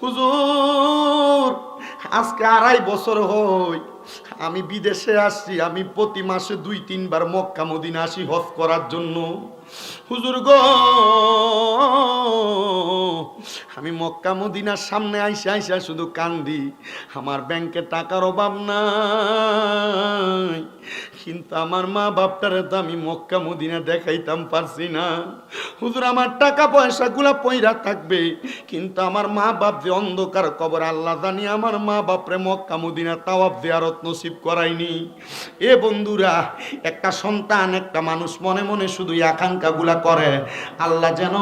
হুজুর, আজকে আড়াই বছর হই, আমি বিদেশে আসছি, আমি প্রতি মাসে দুই, তিনবার মক্কা, মদিনা আসি হজ করার জন্য। হুজুর গো, আমি মক্কা, মদিনার সামনে আইসা আইসা শুধু কান্দি, আমার ব্যাংকে টাকার অভাব নাই। কিন্তু আমার মা বাপটারে তো আমি মক্কা মদিনা দেখাইতাম পারছি না। হুজুর, আমার টাকা পয়সাগুলা পয়রা থাকবে। কিন্তু আমার মা বাপ যে অন্ধকার কবর, আল্লাহ জানি আমার মা বাপরে মক্কা মদিনা তাওয়াব দেয়ারত নসিব করাইনি এ বন্ধুরা, একটা সন্তান, একটা মানুষ মনে মনে শুধু আকাঙ্ক্ষাগুলা করে। আল্লাহ যেন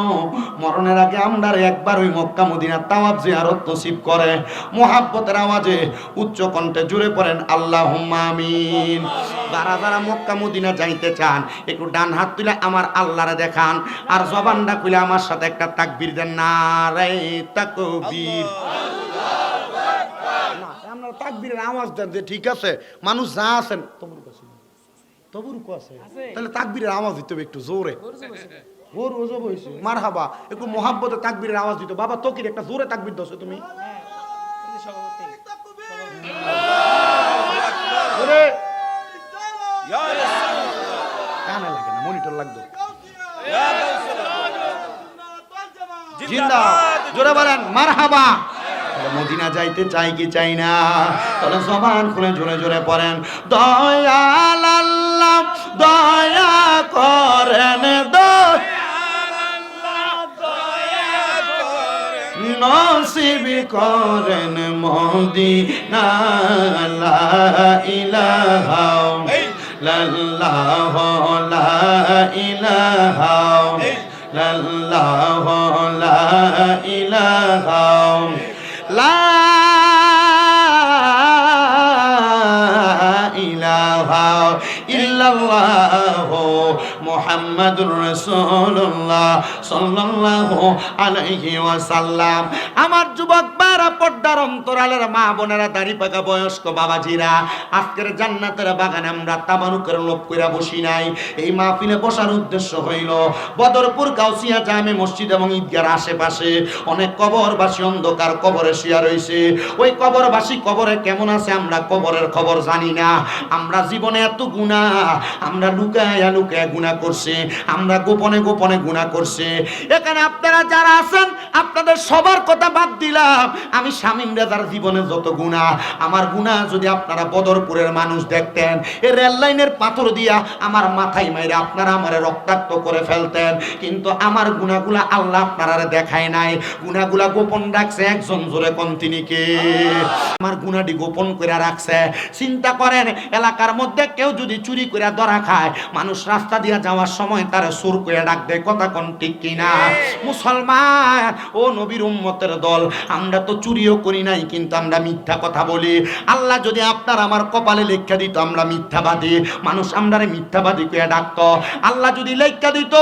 মরণের আগে আমরা একবার ওই মক্কা মদিনা তাওয়াব জিয়ারত নসিব করে। মোহাব্বতের আওয়াজে উচ্চ কণ্ঠে জুড়ে পড়েন আল্লাহ আমিন। যারা যারা মক্কা মদিনা যাইতে চান একটু ডান হাত তুলে আমার আল্লাহরে দেখান আর জবানটা খুলে আমার সাথে একটা তাকবীর দেন না রে তাকবীর না, আমরা তাকবীরের আওয়াজ দেন যে ঠিক আছে মানুষ যা আছেন তবুর কাছে তবুর আছে? তাহলে তাকবীরের আওয়াজ দিতে হবে একটু জোরে। ওর ওজো বইছে মার হাবা একটু মহাব্বতে তাকবীরের আওয়াজ দিত বাবা তকির একটা জোরে তাকবীর দছো তুমি। ওরে কানে মনিটর লাগতো জিন্দা জোরে বলেন মার হাবা মদিনা যাইতে চাই কি চাই না? তাহলে জবান খুলে জোরে জোরে পড়েন। দয়াল আল্লাহ দয়া করেন নসিব করেন মদিনা লা ইলাহা লাল্লাহ লা লা ইলাহা লা ইলাহা ইল্লাল্লাহ মুহাম্মাদুর রাসূলুল্লাহ সাল্লাল্লাহু আমার যুবক পর্দার অন্তরালের মা বোনেরা দাড়ি পাকা বয়স্ক বাবাজিরা, আজকের জান্নাতের বাগানে আমরা তাবারুকের লোভ কইরা বসি নাই। এই মাহফিলে বসার উদ্দেশ্য হইল বদরপুর গাউসিয়া জামে মসজিদ এবং ঈদগার আশেপাশে অনেক কবরবাসী অন্ধকার কবরে শুয়া রইছে। ওই কবরবাসী কবরে কেমন আছে আমরা কবরের খবর জানি না। আমরা জীবনে এত গুণা, আমরা লুকায়া লুকায়া গুণা করছে, আমরা গোপনে গোপনে গুণা করছে। এখানে আপনারা যারা আছেন, আপনাদের সবার কথা বাদ দিলাম। আমি স্বামী রেজার জীবনে যত গুণা আমার গুণা যদি আপনারা বদরপুরের মানুষ দেখতেন এ রেল লাইনের পাথর দিয়া আমার মাথায় মাইরে আপনারা আমারে রক্তাক্ত করে ফেলতেন। কিন্তু আমার গুণাগুলা আল্লাহ আপনারা দেখায় নাই। গুণাগুলা গোপন রাখছে একজন জোরে কোন তিনি কে? আমার গুণাটি গোপন করে রাখছে। চিন্তা করেন এলাকার মধ্যে কেউ যদি চুরি করে ধরা খায় মানুষ রাস্তা দিয়া যাওয়ার সময় তারা সুর করে ডাক দেয় কথা কোন ঠিক কিনা? মুসলমান ও নবীর উম্মতের দল আমরা তো চুরিও করি নাই, কিন্তু আমরা মিথ্যা কথা বলি। আল্লাহ যদি আপনার আমার কপালে লেখা দিত, আমরা মিথ্যাবাদী। মানুষ আমরারে মিথ্যাবাদী কয়ে ডাকত। আল্লাহ যদি লেখা দিত,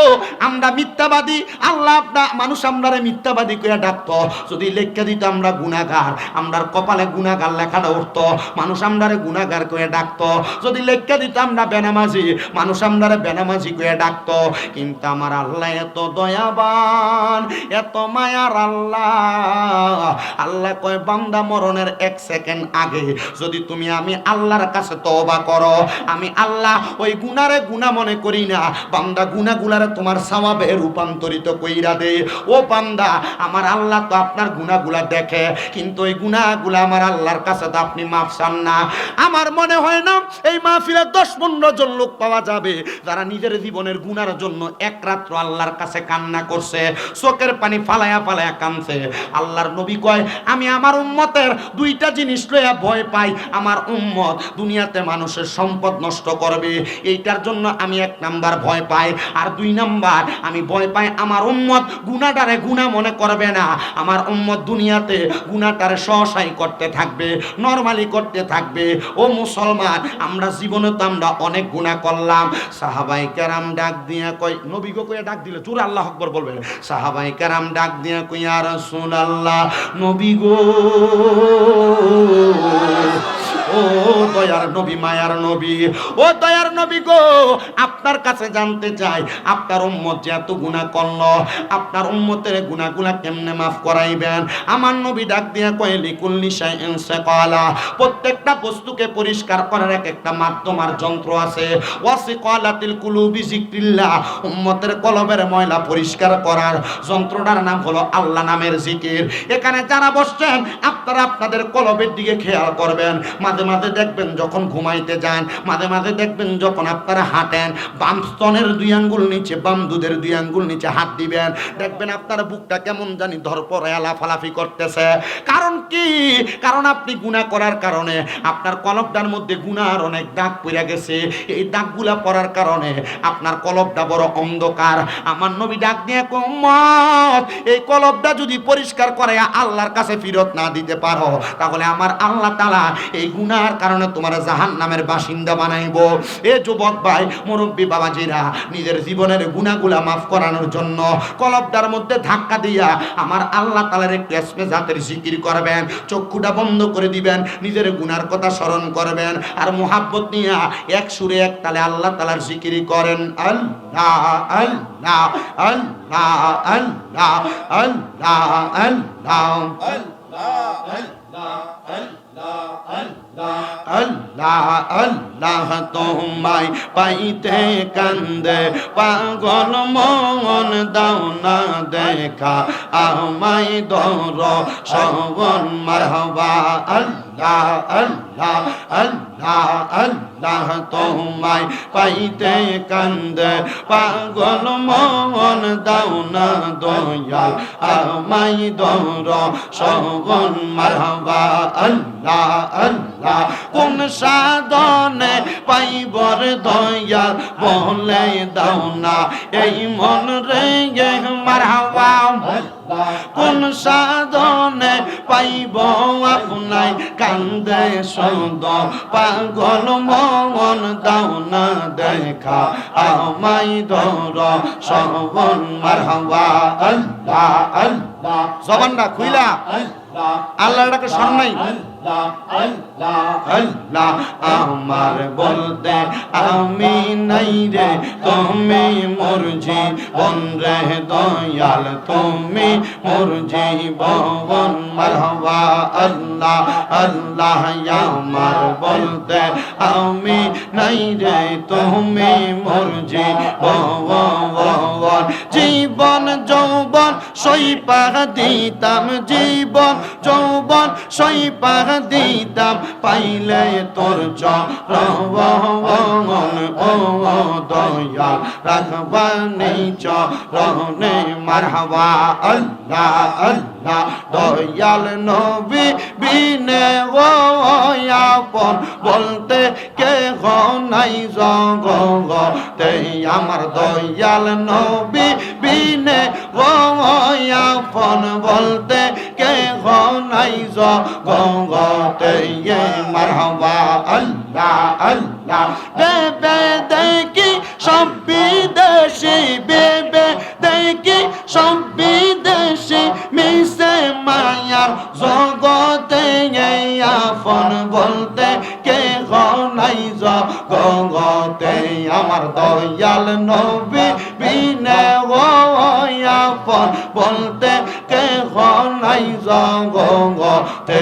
আমরা মিথ্যাবাদী। আল্লাহ আপনা মানুষ আমরারে মিথ্যাবাদী কয়ে ডাকত। যদি লেখা দিত, আমরা গুনাগার আমরার কপালে গুনাগার লেখাটা উঠতো। মানুষ আমরারে গুনাগার কয়ে ডাকত। যদি লেখা দিত, আমরা বেনামাজি। মানুষ আমরারে বেনামাজি কয়ে ডাকত। কিন্তু আমার আল্লাহ এত দয়াবান, এত মায়ার আল্লাহ। আল্লাহ কয়, বান্দা মরণের এক সেকেন্ড আগে যদি তুমি আমি আল্লাহর কাছে তওবা করো, আমি আল্লাহ ওই গুনারে গুনাহ মনে করি না, বান্দা গুনাগুলারে তোমার সওয়াবে রূপান্তরিত কইরা দে। ও বান্দা, আমার আল্লাহ তো আপনার গুনাহগুলা দেখে, কিন্তু ওই গুনাহগুলা আমার আল্লাহর কাছে তো আপনি মাফ চান না। আমার মনে হয় না এই মাহফিলে দশ পনেরো জন লোক পাওয়া যাবে, যারা নিজের জীবনের গুনার জন্য এক রাত্র আল্লাহর কাছে কান্না করছে, চোখের পানি ফালায়া ফালায়া কানছে আল্লাহর নবী কয়, আমি আমার উম্মতের দুইটা জিনিস লইয়া ভয় পাই। আমার উম্মত দুনিয়াতে মানুষের সম্পদ নষ্ট করবে, এইটার জন্য আমি এক নাম্বার ভয় পাই। আর দুই নাম্বার, আমি ভয় পাই আমার উম্মত গুনাটারে গুণা মনে করবে না। আমার উম্মত দুনিয়াতে গুনাটারে সহসাই করতে থাকবে, নরমালি করতে থাকবে। ও মুসলমান, আমরা জীবনে তো আমরা অনেক গুণা করলাম। সাহাবাই কেরাম ডাক দিয়া কই নবী গো কইয়া ডাক দিলে চুর আল্লাহ আকবর বলবে। সাহাবাই কেরাম ডাক দিয়া কইয়া রাসূল আল্লাহ নবী গো ও ও দয়ার নবী, মায়ার নবী। ও দয়ার নবী গো, আপনার কাছে জানতে চাই, আপনার উম্মত যে এত করল, আপনার উম্মতের গুনাহগুলা কেমনে মাফ করাইবেন? আমার নবী ডাক দিয়া কয় শাইইন সাকালা। প্রত্যেকটা বস্তুকে পরিষ্কার করার এক একটা মাধ্যম আর যন্ত্র আছে। ওয়াসি ওয়াসিকালাতিল কুলুবি জিক্রিল্লাহ উম্মতের কলবের ময়লা পরিষ্কার করার যন্ত্রটার নাম হলো আল্লাহ নামের জিকির এখানে যারা বসছেন, আপনারা আপনাদের কলবের দিকে খেয়াল করবেন। মাঝে মাঝে দেখবেন যখন ঘুমাইতে যান মাঝে মাঝে দেখবেন যখন আপনারা হাঁটেন বাম স্তনের দুই আঙ্গুল নিচে বাম দুধের দুই আঙ্গুল নিচে হাত দিবেন। দেখবেন আপনার বুকটা কেমন জানি ধরপর লাফালাফি করতেছে। কারণ কি? কারণ আপনি গুনাহ করার কারণে আপনার কলবটার মধ্যে গুনার অনেক দাগ পড়ে গেছে। এই দাগগুলা পড়ার কারণে আপনার কলবটা বড় অন্ধকার। আমার নবী ডাক দিয়ে কয়, এই কলবটা যদি পরিষ্কার করে আল্লাহর কাছে ফিরত না দিতে পারো তাহলে আমার আল্লাহ তালা এই গুনার কারণে তোমার জাহান নামের বাসিন্দা বানাইবো। এ যুবক ভাই, মুরব্বী বাবাজিরা, নিজের জীবনের গুনাগুলা মাফ করানোর জন্য কলবটার মধ্যে ধাক্কা দিয়া আমার আল্লাহ তালার একটু এসমে জাতের জিকির করবেন, চক্ষুটা বন্ধ করে দিবেন, নিজের গুনার কথা স্মরণ করবেন আর মোহাব্বত নিয়া এক সুরে এক তালে আল্লাহ তালার জিকিরি করেন আল্লাহ আল্লাহ আল্লাহ আল্লাহ আল্লাহ আল্লাহ আল্লাহ আল্লাহ। Allah. তোমায় পাইতে কান্দে, পাগল মন দাও না দেখা, আমায় দর শবন মারহবা। আল্লাহ আল্লাহ আল্লাহ আল্লাহ তোমায় পাইতে কান্দে, পাগল মন দাও না দয়াল আমায় দর শবন মারহবা। আল্লাহ আল্লাহ কোন সাধনে পাইবর দয়াল বলে দাও না। এই মন রে মারহাবা। কোন সাধনে পাইব আপনাই কান্দে সদ। পাগল মন দাও না দেখা। আমাই ধর সবন মারহাবা। আল্লাহ আল্লাহ। জবানটা খুইলা। আল্লাহটাকে শোন নাই। আল্লাহ আমার বলতে আমি নাই রে, তুমি মোর জীবন রে, দয়াল তুমি মোর জীবন মারহবা, আল্লাহ আল্লাহ আমার বলতে আমি নাই রে, তুমি মোর জীবন জীবন যৌবন সইপা দিতাম জীবন যৌবন সইপা দিতাম পাইলে তোর চরণ ও দয়াল রাখবানি চরণে মারহাবা। আল্লাহ আল্লাহ। দয়াল নবী বিনে আপন, বলতে কে নাই জগতে। আমার দয়াল নবী বিনে আপন, বলতে কে নাই জগতে। মারহাবা আল্লাহ আল্লাহ। বেবে দেখি সব বিদেশি, বেবে দেখি সব বলতে কে নাই জগতে আমার দয়াল নবী বিনে আপন বলতে কে নাই জগতে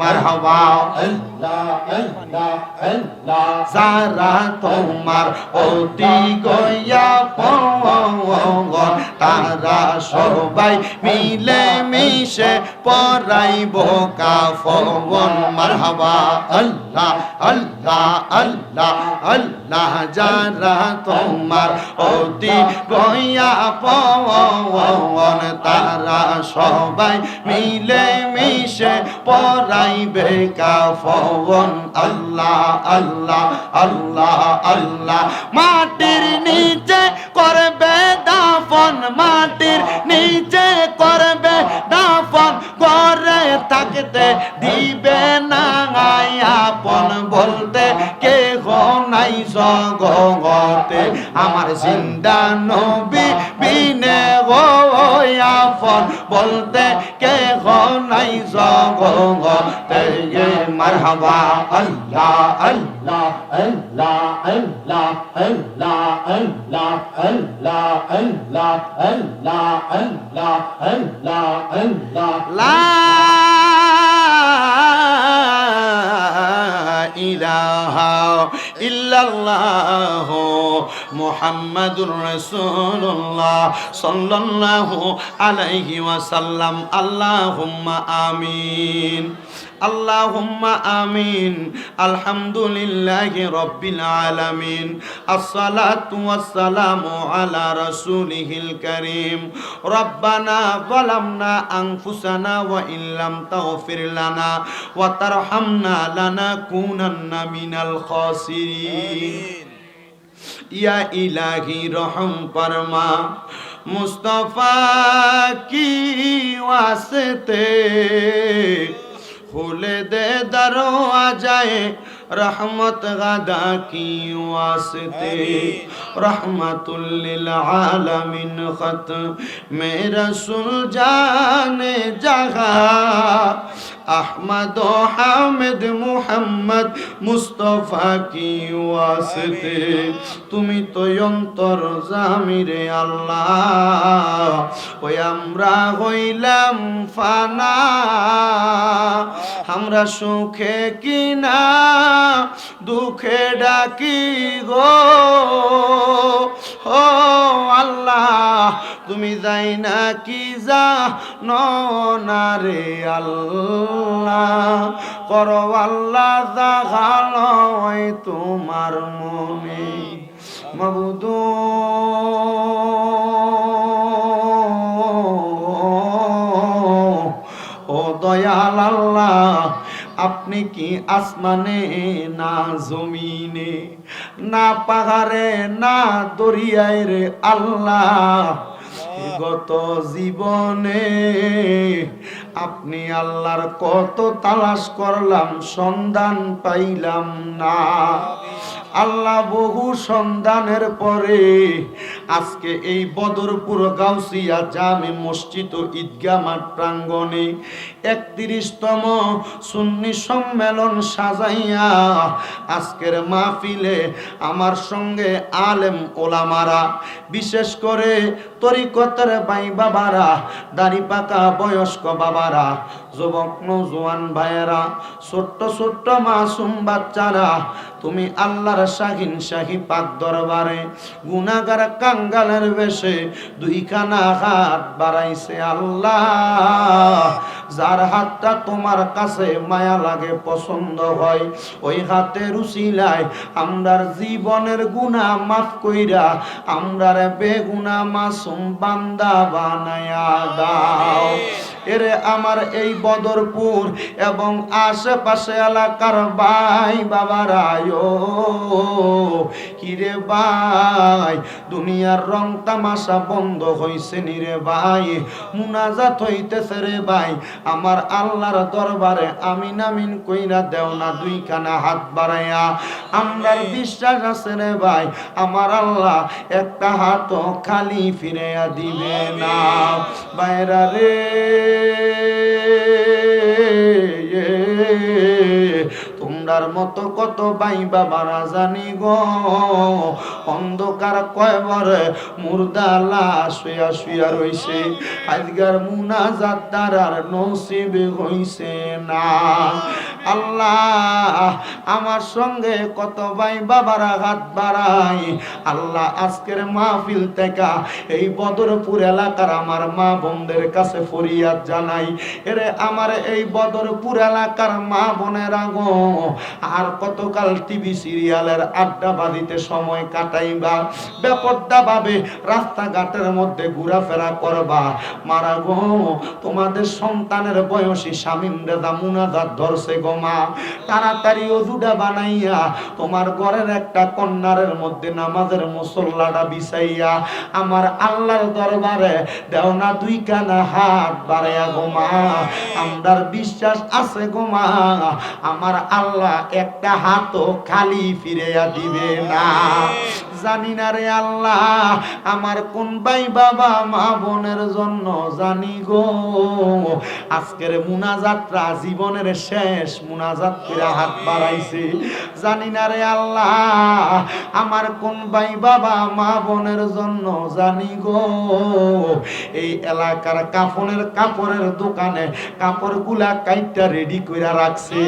মারহাবা। যারা তোমার অতি গয়া পঙ্গ তারা সবাই মিলে মিশে পরাইব কাফন মারহাবা, আল্লাহ আল্লাহ আল্লাহ আল্লাহ, যারা তোমার অতি গয়া পঙ্গন তারা সবাই মিলে মিশে পরাইবে কাফন আল্লাহ আল্লাহ আল্লাহ আল্লাহ, মাটির নিচে করবে দাফন মাটির নিচে করবে, দাফন করে থাকতে দিবে না আপন বলতে কে নাই জগতে। আমার জিন্দা নবী বিনে গো আপন বলতে মারহাবা আল্লাহ আল্লাহ Allah, Allah, Allah, Allah, Allah, Allah, Allah, Allah, Allah, Allah. লা ইলাহা ইল্লাল্লাহ মুহাম্মাদুর রাসূলুল্লাহ সাল্লাল্লাহু আলাইহি ওয়াসাল্লাম। আল্লাহুম্মা আমিন। আল্লাহুম্মা আমিন। আলহামদুলিল্লাহি রাব্বিল আলামিন। আসসালাতু ওয়াসসালামু আলা রাসূলিহিল কারীম। রব্বানা যালামনা আনফুসানা ওয়া ইল্লাম তাগফির লানা ওয়া তারহামনা লানাকুনান্না মিনাল খাসিরিন। ইয়া ইলাহি রহম পরমা মুস্তফা কি ওয়াসতে? খুলে দে দরওয়াজায়ে রহমত গাদা কি ওয়াসতে? রহমতুল লিল আলামিন খত মে রসুল জানে জাগা আহমদ হামিদ, মুহাম্মদ মুস্তফা কি ওয়াসতে? তুমি তো অন্তর জামিরে আল্লাহ। ওই আমরা হইলাম ফানা, আমরা সুখে কিনা, দুঃখে ডাকি গো। ও আল্লাহ, তুমি যাই না কি যা না রে আল্লাহ? করো আল্লাহ জাগালয় তোমার মমি মবুদু আপনি কি আসমানে না জমিনে না পাহাড়ে না দরিয়ায় রে আল্লাহ? গত জীবনে আপনি আল্লাহর কত তালাশ করলাম, সন্ধান পাইলাম না। আল্লাহ বহু সন্ধানের পরে আজকে এই বদরপুর গাউসিয়া জামে মসজিদ ও ঈদগাহ মাঠ প্রাঙ্গণে একত্রিশতম সুন্নি সম্মেলন সাজাইয়া আজকের মাহফিলে আমার সঙ্গে আলেম ওলামারা, বিশেষ করে তরিকতের ভাই বাবারা দাড়ি পাকা বয়স্ক বাবারা যুবক নৌজওয়ান ভাইয়েরা, ছোট্ট ছোট্ট মাসুম বাচ্চারা, তুমি আল্লাহর শাহিন শাহী পাক দরবারে গুনাগার কাঙ্গালের বেশে দুইখানা হাত বাড়াইছে আল্লাহ। যার হাতটা তোমার কাছে মায়া লাগে, পছন্দ হয়, ওই হাতের উচিলায় আমরার জীবনের গুণা মাফ কইরা আমরার বেগুনা মাসুম বান্দা বানায়া দাও। এরে আমার এই বদরপুর এবং আশেপাশে এলাকার ভাই বাবারায়ো। কিরে ভাই, দুনিয়ার রং তামাশা বন্ধ হইছে নিরে ভাই? মুনাজাত হইতেছে রে ভাই। আমার আল্লাহর দরবারে আমিন আমিন কইরা দেও না দুইখানা হাত বাড়াইয়া। আমরার বিশ্বাস আছে রে ভাই, আমার আল্লাহ একটা হাত খালি ফিরাইয়া দিবে না। বাইরা রে yeah. তোমরার মতো কত ভাই বাবারা জানি গো। অন্ধকার কয়বারে মুর্দা লাশ শুয়া শুয়া রইছে। আজগার মুনাজাত তারার নসিব হইছে না। আল্লাহ, আমার সঙ্গে কত ভাই বাবারা হাত বাড়াই। আল্লাহ, আজকের মাহফিল থেকে এই বদরপুর এলাকার আমার মা বোনদের কাছে ফরিয়াদ জানাই। এরে আমার এই বদরপুর এলাকার মা বোনের আগো আর কতকাল টিভি সিরিয়ালের আড্ডা বাদিতে সময় কাটাইবা? বেপদ্দা ভাবে রাস্তাঘাটের মধ্যে ঘোরাফেরা করবা। মারা গো, তোমাদের সন্তানের বয়সী স্বামীন রেদা মুনাজাত ধরছে গো মা। তাড়াতাড়ি অজুডা বানাইয়া তোমার ঘরের একটা কন্যারের মধ্যে নামাজের মুসল্লাটা বিছাইয়া আমার আল্লাহর দরবারে দেও না দুই কানা হাত বাড়াইয়া গো মা। আমরার বিশ্বাস আছে গো মা। আমার আল্লাহ একটা হাতও খালি ফিরে দিবে না। জানি না রে আল্লাহ, আমার কোন ভাই বাবা, মা বোনের জন্য জানি গো। আজকের মুনাজাতরা জীবনের শেষ, মুনাজাত করে হাত বাড়াইছে। জানি না রে আল্লাহ, আমার কোন ভাই বাবা, মা বোনের জন্য জানি গো। এই এলাকার কাফনের কাপড়ের দোকানে কাপড়গুলা কাইটা রেডি করে রাখছে।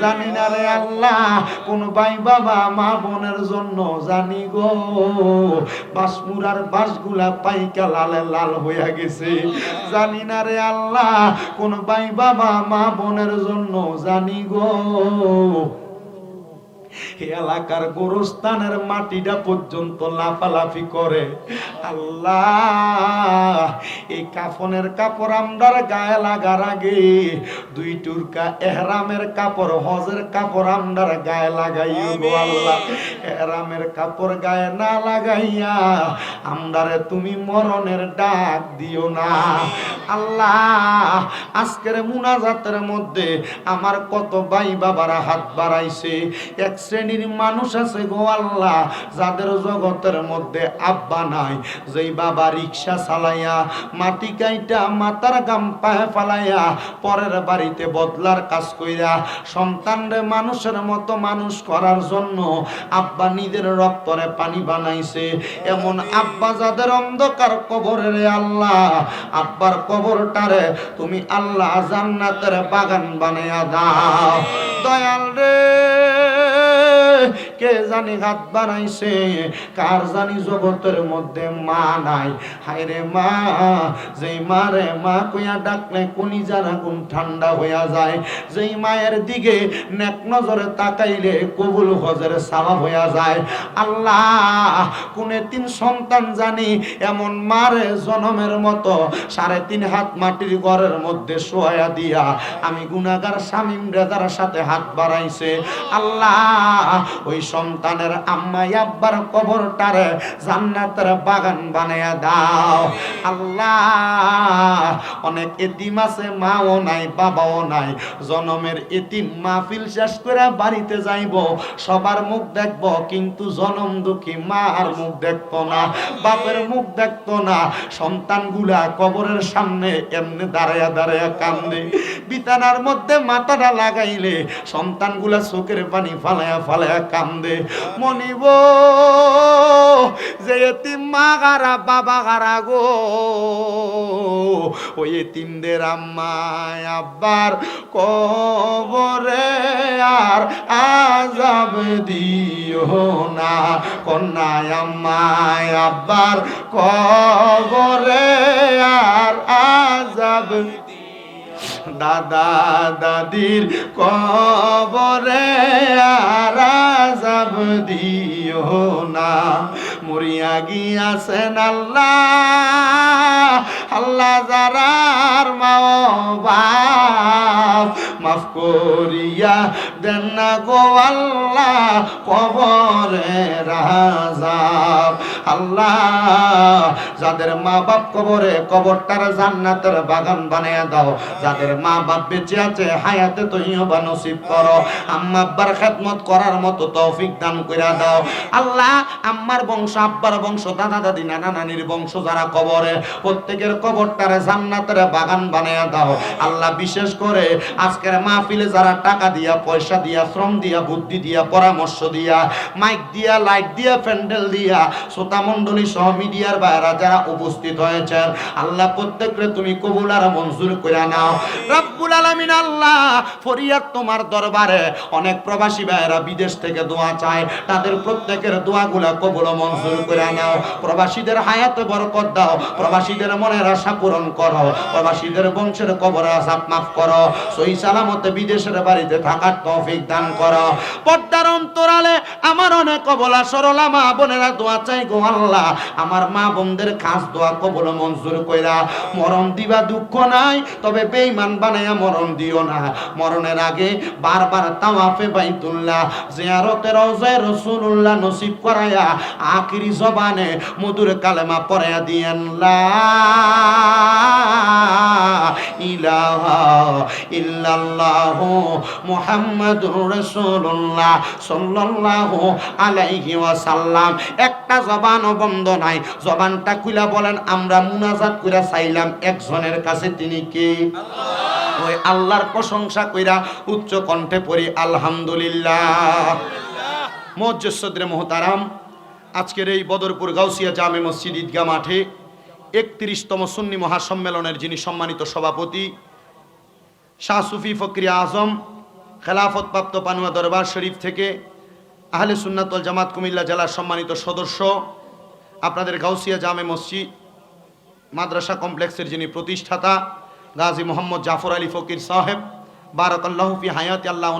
জানি না রে আল্লাহ, কোন ভাই বাবা, মা বোনের জন্য জানি গো। বাসমুরার বাসগুলা পাইকা লালে লাল হইয়া গেছে। জানি না রে আল্লাহ, কোন বাই বাবা মা বোনের জন্য জানি গো। এলাকার গোরস্থানের মাটিটা পর্যন্ত লাফালাফি করে। আল্লাহ এই কাফনের কাপড় আমরার গায়ে লাগার আগে দুই টুরকা এহরামের কাপড় হজের কাপড় আমরার গায়ে লাগাইও গো আল্লাহ। এহরামের কাপড় গায়ে না লাগাইয়া আমরারে তুমি মরণের ডাক দিও না। আল্লাহ আজকের মুনাজাতের মধ্যে আমার কত ভাই বাবারা হাত বাড়াইছে। এক শ্রেণির মানুষ আছে গো আল্লাহ, যাদের জগতের মধ্যে আব্বা নাই। যেই বাবা রিক্সা চালাইয়া মাটি কাইটা মাথার গাম পায়ে ফালাইয়া পরের বাড়িতে বদলার কাজ কইরা সন্তানরে মানুষের মতো মানুষ করার জন্য আব্বা নিজের রক্তরে পানি বানাইছে। এমন আব্বা যাদের অন্ধকার কবরে রে আল্লাহ, আব্বার কবরটারে তুমি আল্লাহ জান্নাতের বাগান বানাইয়া দাও। দয়াল রে। কে জানি হাত বানাইছে কার জানি জগতের মধ্যে মা নাই? হায়রে মা, যেই মারে মা কইয়া ডাকলে কোনি যারা কোন ঠান্ডা হইয়া যায়? যেই মায়ের দিকে নেক নজরে তাকাইলে কবুল হজের সাবাব হইয়া যায়। আল্লাহ, কোনে তিন সন্তান জানি, এমন মারে জনমের মতো সাড়ে তিন হাত মাটির ঘরের মধ্যে শোয়া দিয়া আমি গুনাগার স্বামীম রেজার সাথে হাত বাড়াইছে। আল্লাহ ওই সন্তানের আম্মাই, আব্বার কবরটারে জান্নাতের বাগান বানায়া দাও। আল্লাহ, অনেক এতিম আছে, মাও নাই, বাবাও নাই। জনমের এতিম মাহফিল শেষ করে বাড়িতে যাইব, সবার মুখ দেখব, কিন্তু জনম দুঃখী মা আর মুখ দেখতো না, বাপের মুখ দেখতো না। সন্তানগুলা কবরের সামনে এমনি দাঁড়ায়া দাঁড়ায়া কান্দে। বিতানার মধ্যে মাথাটা লাগাইলে সন্তানগুলা চোখের পানি ফালায়া ফালায়া কান্দে। মনিব, যে এতিম মা গারা, বাবা গারা গো। ওই এতিমদের আম্মায়, আব্বার কবরে আর আজাব দিও না। কন্যায়, আম্মায়, আব্বার কবরে আর আজাব দাদা দাদির কবরে আরাজাব দিও না। মরিয়া গিয়াছেন আল্লাহ। আল্লাহ যারার মা বাপ মাফ করিয়া দেন না গো আল্লাহ কবরে রাজাব আল্লাহ, যাদের মা বাপ কবরে, কবরটার জান্নাতের বাগান বানিয়ে দাও। যাদের মা বাপ বেঁচে আছে, হায়াতে তুইও বা নসিব করো। আম্মা আব্বার খেদমত করার মতো তৌফিক দান করে দাও। আল্লাহ, আম্মার বংশ, আব্বার বংশ, দাদা, দাদি, নানা, নানির বংশ যারা কবরে, প্রত্যেকের কবরটারে জান্নাতের বাগান বানিয়ে দাও। আল্লাহ, বিশেষ করে আজকের মাহফিলে যারা টাকা দিয়া, পয়সা দিয়া, শ্রম দিয়া, বুদ্ধি দিয়া, পরামর্শ দিয়া মাইক দিয়া লাইট দিয়া, প্যান্ডেল দিয়া, শ্রোতা মণ্ডলী সহ মিডিয়ার বাইরা যারা উপস্থিত হয়েছেন, আল্লাহ প্রত্যেকরে তুমি কবুল আর মঞ্জুর করে নাও। রব্বুল আলামিন আল্লাহ, ফরিয়াদ তোমার দরবারে অনেক প্রবাসী ভাইরা বিদেশ থেকে দোয়া চায়, তাদের প্রত্যেকের দোয়াগুলা কবুল মঞ্জুর করে নাও। প্রবাসীদের হায়াতে বরকত দাও, প্রবাসীদের মনের আশা পূরণ করো, প্রবাসীদের বংশের কবরে আসাব মাফ করো। সই সালামতে বিদেশের বাড়িতে থাকার তৌফিক দান করো। পর্দার অন্তরালে আমার অনেক কবলা সরলা মা বোনেরা দোয়া চাই গো আল্লাহ। আমার মা বোনদের কাজ দোয়া কবল মঞ্জুর কইরা। মরণ দিবা দুঃখ নাই, তবে বেঈমান বানাইয়া মরণ দিও না। মরণের আগে বারবার তাওয়াফে বাইতুল্লাহ জিয়ারতে রওজায়ে রাসূলুল্লাহ নসিব করায়া আখিরি জবানে মধুর কালেমা পড়ায়া দিয়েন, লা ইলাহা ইল্লাল্লাহু মুহাম্মাদুর রাসূলুল্লাহ সাল্লাল্লাহু আলাইহি ওয়াসাল্লাম। একটা জবানও বন্ধ নাই। জবানটা খুলা বলেন আমরা মুনাজাত কইরা চাইলাম একজনের কাছে তিনি কে? ওই আল্লাহর প্রশংসা কইরা উচ্চ কণ্ঠে পড়ি আলহামদুলিল্লাহ। মজ্জসদ্রে মোহতারাম আজকের এই বদরপুর গাউসিয়া জামে মসজিদ ঈদগাহ মাঠে একত্রিশতম সুন্নি মহাসম্মেলনের যিনি সম্মানিত সভাপতি শাহ সুফি ফকরি আজম, খেলাফতপ্রাপ্ত পানুয়া দরবার শরীফ থেকে আহলে সুন্নাতল জামাত কুমিল্লা জেলার সম্মানিত সদস্য, আপনাদের গাউসিয়া জামে মসজিদ মাদ্রাসা কমপ্লেক্সের যিনি প্রতিষ্ঠাতা, গাজী মোহাম্মদ জাফর আলী ফকির সাহেব, বারাকাল্লাহু হায়াত হায়াতি আল্লাহ